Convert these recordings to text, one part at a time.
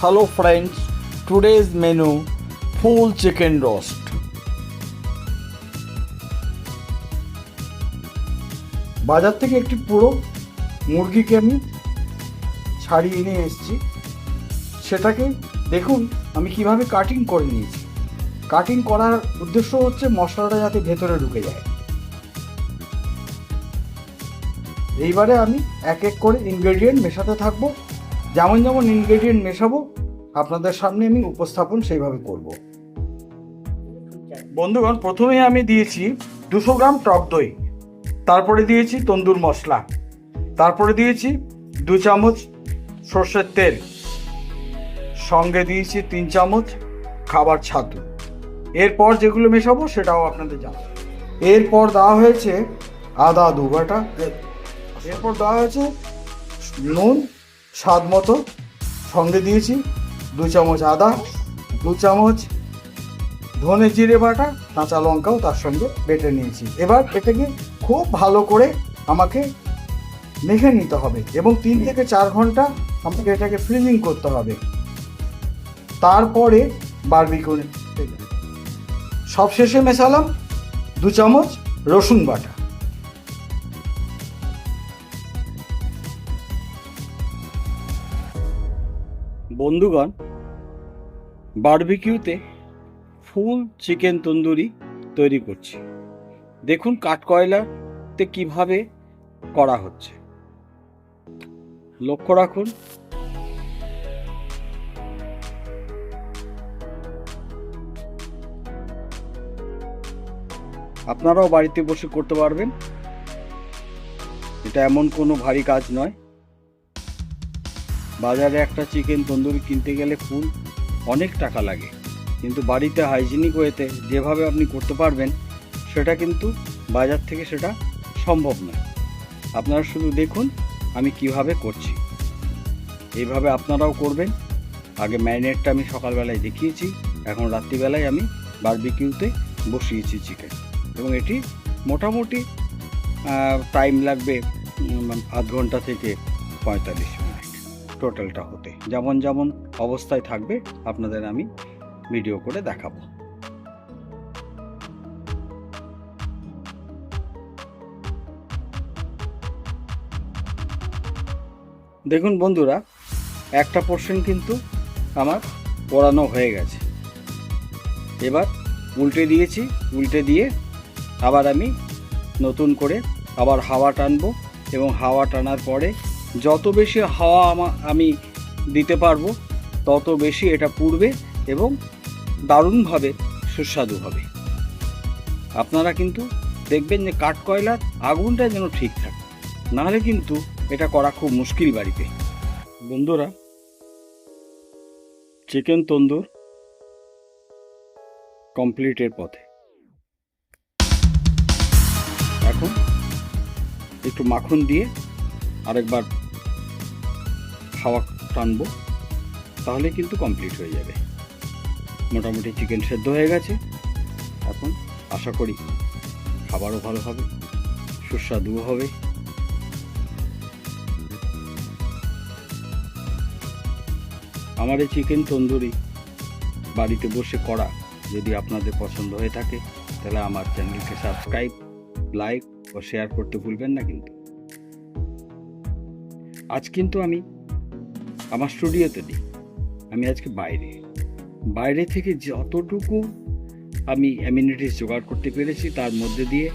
Hello friends, today's menu full chicken roast. বাজার থেকে একটি পুরো মুরগিকে আমি ছাড়িয়ে নিয়ে এসেছি। সেটাকে দেখুন আমি কীভাবে কাটিং করে নিয়েছি। কাটিং করার উদ্দেশ্য হচ্ছে মশলাটা যাতে ভেতরে ঢুকে যায়। এইবারে আমি এক এক করে ইনগ্রেডিয়েন্ট মেশাতে থাকব। যেমন যেমন ইনগ্রেডিয়েন্ট মেশাবো, আপনাদের সামনে আমি উপস্থাপন সেইভাবে করব। বন্ধুগণ প্রথমে আমি দিয়েছি দুশো গ্রাম টক দই, তারপরে দিয়েছি তন্দুর মশলা, তারপরে দিয়েছি দু চামচ সর্ষের তেল, সঙ্গে দিয়েছি তিন চামচ খাবার ছাতু। এরপর যেগুলো মেশাবো সেটাও আপনাদের জানাব। এরপর দেওয়া হয়েছে আদা দু বাটা, এরপর দেওয়া হয়েছে নুন স্বাদ মতো সঙ্গে দিয়েছি। দু চামচ আদা, দু চামচ ধনে জিরে বাটা, কাঁচা লঙ্কাও তার সঙ্গে বেটে নিয়েছি। এবার এটাকে খুব ভালো করে আমাকে মেখে নিতে হবে এবং তিন থেকে চার ঘণ্টা আমাকে এটাকে ফ্রিজিং করতে হবে। তারপরে বারবিকিউ সব শেষে মেশালাম দু চামচ রসুন বাটা। বন্ধুগণ বারবিকিউতে ফুল চিকেন তন্দুরি তৈরি করছি। দেখুন কাঠকয়লাতে কীভাবে করা হচ্ছে। লক্ষ্য রাখুন। আপনারাও বাড়িতে বসে করতে পারবেন। এটা এমন কোনো ভারী কাজ নয়। বাজারে একটা চিকেন তন্দুরি কিনতে গেলে ফুল অনেক টাকা লাগে। কিন্তু বাড়িতে হাইজিনিক ওয়েতে যেভাবে আপনি করতে পারবেন, সেটা কিন্তু বাজার থেকে সেটা সম্ভব নয়। আপনারা শুধু দেখুন আমি কীভাবে করছি। এইভাবে আপনারাও করবেন। আগে ম্যারিনেটটা আমি সকালবেলায় দেখিয়েছি, এখন রাত্রিবেলায় আমি বারবিকিউতে বসিয়েছি চিকেন। এবং এটি মোটামুটি টাইম লাগবে আধ ঘণ্টা থেকে পঁয়তাল্লিশ টোটালটা হতে। যেমন যেমন অবস্থায় থাকবে, আপনাদের আমি ভিডিও করে দেখাবো। দেখুন বন্ধুরা, একটা পোর্শন কিন্তু আমার পোড়ানো হয়ে গেছে। এবার উল্টে দিয়েছি, উল্টে দিয়ে আবার আমি নতুন করে আবার হাওয়া টানবো এবং হাওয়া টানার পরে যত বেশি হাওয়া আমা দিতে পারব, তত বেশি এটা পুড়বে এবং দারুণভাবে সুস্বাদু হবে। আপনারা কিন্তু দেখবেন যে কাঠকয়লার আগুনটা যেন ঠিক থাকে। নাহলে কিন্তু এটা করা খুব মুশকিল বাড়িতে। বন্ধুরা, চিকেন তন্দুর কমপ্লিটের পথে। এখন একটু মাখন দিয়ে আরেকবার হাওয়া টানবো, তাহলে কিন্তু কমপ্লিট হয়ে যাবে। মোটামুটি চিকেন সেদ্ধ হয়ে গেছে। এখন আশা করি খাবারও ভালো হবে, সুস্বাদুও হবে। আমার এই চিকেন তন্দুরি বাড়িতে বসে করা যদি আপনাদের পছন্দ হয়ে থাকে, তাহলে আমার চ্যানেলকে সাবস্ক্রাইব লাইক ও শেয়ার করতে ভুলবেন না কিন্তু। আজ কিন্তু আমি আমার স্টুডিওতে নেই। আমি আজকে বাইরে। বাইরে থেকে যতটুকু আমি অ্যামিনিটিস জোগাড় করতে পেরেছি, তার মধ্যে দিয়ে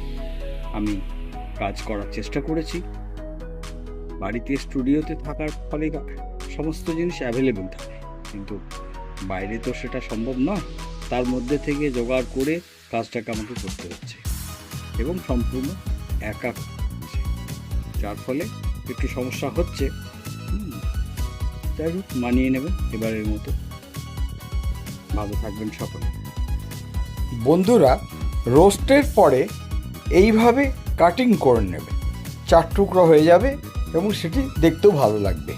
আমি কাজ করার চেষ্টা করেছি। বাড়িতে স্টুডিওতে থাকার ফলে সমস্ত জিনিস অ্যাভেলেবেল থাকে। কিন্তু বাইরে তো সেটা সম্ভব নয়। তার মধ্যে থেকে জোগাড় করে কাজটাকে আমাকে করতে হচ্ছে এবং সম্পূর্ণ একা যার ফলে একটু সমস্যা হচ্ছে। যাই হোক, মানিয়ে নেবেন এবারের মতো। ভালো থাকবেন সকলে। বন্ধুরা, রোস্টের পরে এইভাবে কাটিং করে নেবে। চার টুকরো হয়ে যাবে এবং সেটি দেখতেও ভালো লাগবে।